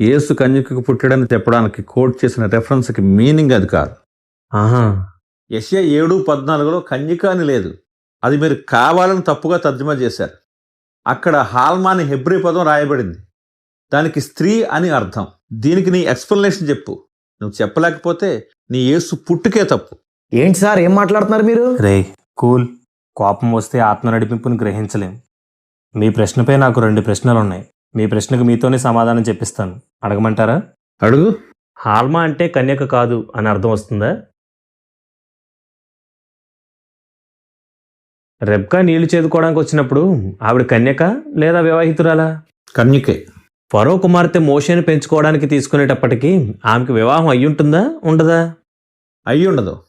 యేసు కన్యకకు పుట్టాడని చెప్పడానికి కోట్ చేసిన రెఫరెన్స్కి మీనింగ్ అది కాదు. ఆహా. యశ్యా ఏడు పద్నాలుగులో కన్యక అని లేదు. అది మీరు కావాలని తప్పుగా తర్జుమా చేశారు. అక్కడ హాల్మా అని హెబ్రి పదం రాయబడింది. దానికి స్త్రీ అని అర్థం. దీనికి నీ ఎక్స్ప్లెనేషన్ చెప్పు. నువ్వు చెప్పలేకపోతే నీ యేసు పుట్టుకే తప్పు. ఏంటి సార్? ఏం మాట్లాడుతున్నారు మీరు? రే కూల్. కోపం వస్తే ఆత్మ నడిపింపుని గ్రహించలేం. మీ ప్రశ్నపై నాకు రెండు ప్రశ్నలు ఉన్నాయి మీ ప్రశ్నకు మీతోనే సమాధానం చెప్పిస్తాను. అడగమంటారా? అడుగు. హాల్మా అంటే కన్యక కాదు అని అర్థం వస్తుందా? రెబ్కా నీళ్ళు చేదుకోవడానికి వచ్చినప్పుడు ఆవిడ కన్యక లేదా వివాహితురాలా? కన్యకే. ఫరో కుమార్తె మోషేని పెంచుకోవడానికి తీసుకునేటప్పటికి ఆమెకు వివాహం అయ్యుంటుందా ఉండదా? అయ్యి ఉండదు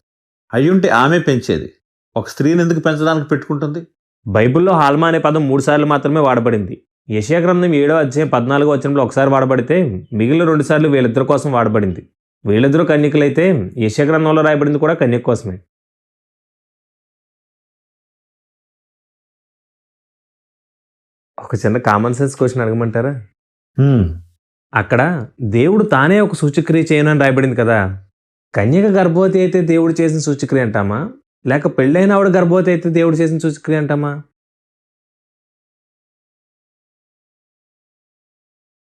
అయ్యుంటే ఆమె పెంచేది. ఒక స్త్రీని ఎందుకు పెంచడానికి పెట్టుకుంటుంది? బైబిల్లో హాల్మా అనే పదం మూడు సార్లు మాత్రమే వాడబడింది. యెషయా గ్రంథం ఏడో అధ్యాయం పద్నాలుగో వచనంలో ఒకసారి వాడబడితే మిగిలిన రెండు సార్లు వీళ్ళిద్దరి కోసం వాడబడింది. వీళ్ళిద్దరూ కన్యకలైతే యెషయా గ్రంథంలో రాయబడింది కూడా కన్యక కోసమే. ఒక చిన్న కామన్ సెన్స్ క్వశ్చన్ అడగమంటారా. అక్కడ దేవుడు తానే ఒక సూచక్రియ చేయను అని రాయబడింది కదా. కన్యక గర్భవతి అయితే దేవుడు చేసిన సూచక్రియ అంటామా? లేక పెళ్ళైన ఆవిడ గర్భవతి అయితే దేవుడు చేసిన సూచక్రియ అంటామా?